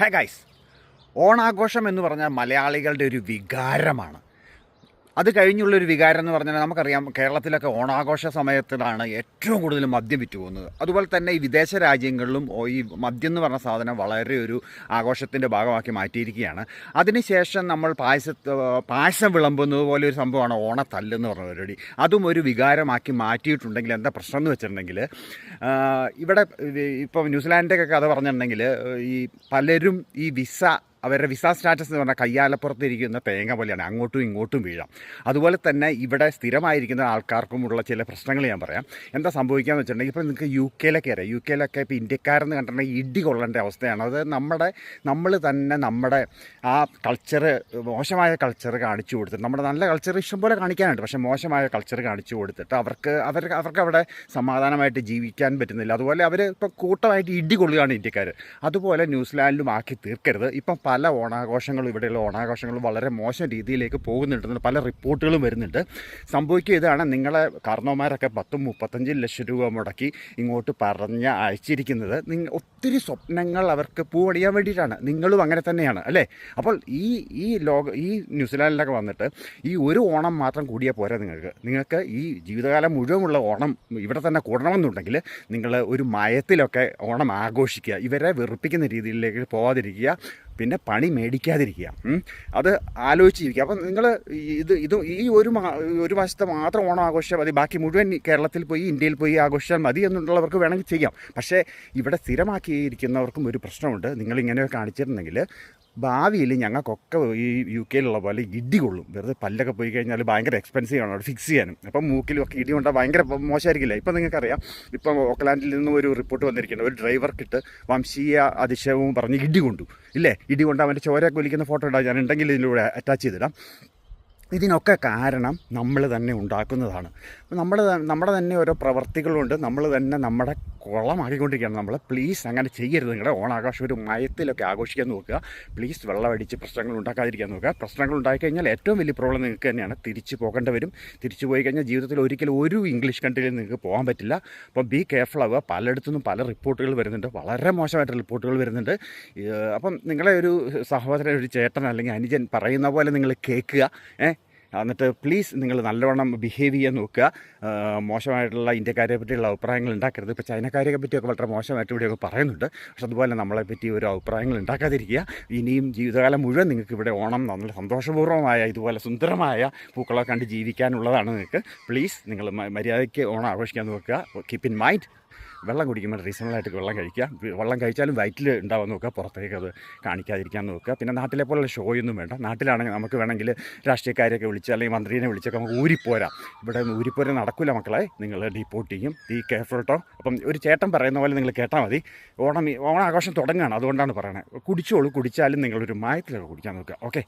Hey guys ഓണാഘോഷം എന്ന് പറഞ്ഞാൽ മലയാളികളുടെ ഒരു വികാരമാണ്. അത് കഴിഞ്ഞുള്ളൊരു വികാരം എന്ന് പറഞ്ഞാൽ നമുക്കറിയാം കേരളത്തിലൊക്കെ ഓണാഘോഷ സമയത്തിലാണ് ഏറ്റവും കൂടുതൽ മദ്യം വിറ്റ് പോകുന്നത് അതുപോലെ തന്നെ ഈ വിദേശ രാജ്യങ്ങളിലും ഈ മദ്യം എന്ന് പറഞ്ഞ സാധനം വളരെ ഒരു ആഘോഷത്തിന്റെ ഭാഗമാക്കി മാറ്റിയിരിക്കുകയാണ്. അതിനുശേഷം നമ്മൾ പായസ പായസം വിളമ്പുന്നത് പോലെ ഒരു സംഭവമാണ് ഓണത്തല്ല് എന്ന് പറഞ്ഞ പരിപാടി. അതും ഒരു വികാരമാക്കി മാറ്റിയിട്ടുണ്ടെങ്കിൽ എന്താ പ്രശ്നം എന്ന് വെച്ചിട്ടുണ്ടെങ്കിൽ ഇവിടെ ഇപ്പം ന്യൂസിലാൻഡിന്റെ കഥ പറഞ്ഞിട്ടുണ്ടെങ്കിൽ ഈ പലരും ഈ വിസ അവരുടെ വിസ സ്റ്റാറ്റസ് എന്ന് പറഞ്ഞാൽ കയ്യാലപ്പുറത്തിരിക്കുന്ന തേങ്ങ പോലെയാണ്. അങ്ങോട്ടും ഇങ്ങോട്ടും വീഴാം. അതുപോലെ തന്നെ ഇവിടെ സ്ഥിരമായിരിക്കുന്ന ആൾക്കാർക്കുമുള്ള ചില പ്രശ്നങ്ങൾ ഞാൻ പറയാം. എന്താ സംഭവിക്കാന്ന് വെച്ചിട്ടുണ്ടെങ്കിൽ ഇപ്പോൾ നിങ്ങൾക്ക് യു കെയിലൊക്കെ അറിയാം. യു കെയിലൊക്കെ ഇപ്പോൾ ഇന്ത്യക്കാരെന്ന് കണ്ടിട്ടുണ്ടെങ്കിൽ ഇടി കൊള്ളേണ്ട അവസ്ഥയാണ്. അത് നമ്മുടെ നമ്മൾ തന്നെ നമ്മുടെ ആ കൾച്ചർ മോശമായ കൾച്ചർ കാണിച്ചു കൊടുത്തിട്ട് നമ്മുടെ നല്ല കൾച്ചർ ഇഷ്ടംപോലെ കാണിക്കാനുണ്ട്. പക്ഷേ മോശമായ കൾച്ചർ കാണിച്ചു കൊടുത്തിട്ട് അവർക്ക് അവർ അവർക്ക് അവിടെ സമാധാനമായിട്ട് ജീവിക്കാൻ പറ്റുന്നില്ല. അതുപോലെ അവർ ഇപ്പോൾ കൂട്ടമായിട്ട് ഇടി കൊള്ളുകയാണ് ഇന്ത്യക്കാർ അതുപോലെ ന്യൂസിലാൻഡിലും ആക്കി തീർക്കരുത്. ഇപ്പം പല ഓണാഘോഷങ്ങളും ഇവിടെയുള്ള ഓണാഘോഷങ്ങളും വളരെ മോശം രീതിയിലേക്ക് പോകുന്നുണ്ടെന്ന് പല റിപ്പോർട്ടുകളും വരുന്നുണ്ട്. സംഭവിക്കുക ഇതാണ്. നിങ്ങളെ കാരണവന്മാരൊക്കെ പത്തും മുപ്പത്തഞ്ച് ലക്ഷം രൂപ മുടക്കി ഇങ്ങോട്ട് പറഞ്ഞ് അയച്ചിരിക്കുന്നത് നിങ്ങൾ ഒത്തിരി സ്വപ്നങ്ങൾ അവർക്ക് പൂവണിയാൻ വേണ്ടിയിട്ടാണ്. നിങ്ങളും അങ്ങനെ തന്നെയാണ് അല്ലേ? അപ്പോൾ ഈ ഈ ലോക ഈ ന്യൂസിലാൻഡിലൊക്കെ വന്നിട്ട് ഈ ഒരു ഓണം മാത്രം കൂടിയാൽ പോരാ നിങ്ങൾക്ക്. നിങ്ങൾക്ക് ഈ ജീവിതകാലം മുഴുവനുള്ള ഓണം ഇവിടെ തന്നെ കൂടണമെന്നുണ്ടെങ്കിൽ നിങ്ങൾ ഒരു മയത്തിലൊക്കെ ഓണം ആഘോഷിക്കുക. ഇവരെ വെറുപ്പിക്കുന്ന രീതിയിലേക്ക് പോവാതിരിക്കുക. പിന്നെ പണി മേടിക്കാതിരിക്കുക. അത് ആലോചിച്ചിരിക്കുക. അപ്പം നിങ്ങൾ ഇത് ഇത് ഈ ഒരു ഒരു മാസത്തെ മാത്രം ഓണം ആഘോഷിച്ചാൽ മതി. ബാക്കി മുഴുവൻ കേരളത്തിൽ പോയി ഇന്ത്യയിൽ പോയി ആഘോഷിച്ചാൽ മതി എന്നുള്ളവർക്ക് വേണമെങ്കിൽ ചെയ്യാം. പക്ഷേ ഇവിടെ സ്ഥിരമാക്കിയിരിക്കുന്നവർക്കും ഒരു പ്രശ്നമുണ്ട്. നിങ്ങളിങ്ങനെ കാണിച്ചിട്ടുണ്ടെങ്കിൽ ഭാവിയിൽ ഞങ്ങൾക്കൊക്കെ ഈ യു കെയിലുള്ള പോലെ ഇടി കൊള്ളും. വെറുതെ പല്ലൊക്കെ പോയി കഴിഞ്ഞാൽ ഭയങ്കര എക്സ്പെൻസീവ് ആണ്. അവിടെ ഫിക്സ് ചെയ്യാനും. അപ്പം മൂക്കിലും ഒക്കെ ഇടി കൊണ്ടാൽ ഭയങ്കര മോശമായിരിക്കില്ല? ഇപ്പം നിങ്ങൾക്കറിയാം. ഇപ്പം ഓക്ലാൻഡിൽ നിന്നും ഒരു റിപ്പോർട്ട് വന്നിരിക്കുന്നത് ഒരു ഡ്രൈവർക്കിട്ട് വംശീയ അതിശയവും പറഞ്ഞ് ഇടി കൊണ്ടു. ഇല്ലേ? ഇടി കൊണ്ട് അവന്റെ ചോരയൊക്കെ ഒലിക്കുന്ന ഫോട്ടോ ഇടാം. ഞാൻ ഉണ്ടെങ്കിൽ ഇതിലൂടെ അറ്റാച്ച് ചെയ്തിടാം. ഇതിനൊക്കെ കാരണം നമ്മൾ തന്നെ ഉണ്ടാക്കുന്നതാണ്. നമ്മൾ നമ്മുടെ തന്നെ ഓരോ പ്രവർത്തികളുണ്ട്. നമ്മൾ തന്നെ നമ്മുടെ കുളമാക്കിക്കൊണ്ടിരിക്കുകയാണ് നമ്മൾ പ്ലീസ് അങ്ങനെ ചെയ്യരുത്. നിങ്ങളുടെ ഓണാഘോഷം ഒരു മയത്തിലൊക്കെ ആഘോഷിക്കാൻ നോക്കുക. പ്ലീസ് വെള്ളമടിച്ച് പ്രശ്നങ്ങൾ ഉണ്ടാക്കാതിരിക്കാൻ നോക്കുക. പ്രശ്നങ്ങൾ ഉണ്ടായിക്കഴിഞ്ഞാൽ ഏറ്റവും വലിയ പ്രോബ്ലം നിങ്ങൾക്ക് തന്നെയാണ്. തിരിച്ചു പോകേണ്ടി വരും. തിരിച്ചു പോയി കഴിഞ്ഞാൽ ജീവിതത്തിൽ ഒരിക്കലും ഒരു ഇംഗ്ലീഷ് കൺട്രിയിൽ നിങ്ങൾക്ക് പോകാൻ പറ്റില്ല. അപ്പം ബി കെയർഫുൾ ആവുക. പലയിടത്തു നിന്നും പല റിപ്പോർട്ടുകൾ വരുന്നുണ്ട്. വളരെ മോശമായിട്ട് റിപ്പോർട്ടുകൾ വരുന്നുണ്ട്. ഏഹ് അപ്പം നിങ്ങളെ ഒരു സഹോദരൻ ഒരു ചേട്ടൻ അല്ലെങ്കിൽ അനുജൻ പറയുന്ന പോലെ നിങ്ങൾ കേൾക്കുക. ഏ എന്നിട്ട് പ്ലീസ് നിങ്ങൾ നല്ലവണ്ണം ബിഹേവ് ചെയ്യാൻ നോക്കുക. മോശമായിട്ടുള്ള ഇന്ത്യക്കാരെ പറ്റിയുള്ള അഭിപ്രായങ്ങൾ ഉണ്ടാക്കരുത്. ഇപ്പോൾ ചൈനക്കാരെ പറ്റിയൊക്കെ വളരെ മോശമായിട്ട് ഇവിടെയൊക്കെ പറയുന്നുണ്ട്. പക്ഷെ അതുപോലെ നമ്മളെ പറ്റി ഒരു അഭിപ്രായങ്ങൾ ഉണ്ടാക്കാതിരിക്കുക. ഇനിയും ജീവിതകാലം മുഴുവൻ നിങ്ങൾക്ക് ഇവിടെ ഓണം നല്ല സന്തോഷപൂർവമായ ഇതുപോലെ സുന്ദരമായ പൂക്കളെ കണ്ട് ജീവിക്കാനുള്ളതാണ് നിങ്ങൾക്ക്. പ്ലീസ് നിങ്ങൾ മര്യാദയ്ക്ക് ഓണം ആഘോഷിക്കാൻ നോക്കുക. കീപ്പ് ഇൻ മൈൻഡ് വെള്ളം കുടിക്കുമ്പോൾ റീസണബിളായിട്ട് വെള്ളം കഴിക്കുക. വെള്ളം കഴിച്ചാലും വയറ്റിൽ ഉണ്ടാവാൻ നോക്കുക പുറത്തേക്ക് അത് കാണിക്കാതിരിക്കാൻ നോക്കുക. പിന്നെ നാട്ടിലെ പോലുള്ള ഷോയൊന്നും വേണ്ട. നാട്ടിലാണെങ്കിൽ നമുക്ക് വേണമെങ്കിൽ രാഷ്ട്രീയക്കാരെയൊക്കെ വിളിച്ച് അല്ലെങ്കിൽ മന്ത്രിനെ വിളിച്ചൊക്കെ നമുക്ക് ഊരിപ്പോരാം. ഇവിടെ ഊരിപ്പോര നടക്കില്ല മക്കളെ. നിങ്ങൾ ഡീപ്പോർട്ട് ചെയ്യും. ഈ കെയർഫുൾ കേട്ടോ അപ്പം ഒരു ചേട്ടൻ പറയുന്ന പോലെ നിങ്ങൾ കേട്ടാൽ മതി. ഓണം ഓണാഘോഷം തുടങ്ങുകയാണ്. അതുകൊണ്ടാണ് പറയുന്നത് കുടിച്ചോളൂ. കുടിച്ചാലും നിങ്ങളൊരു മായത്തിലൊക്കെ കുടിക്കാൻ നോക്കുക. ഓക്കെ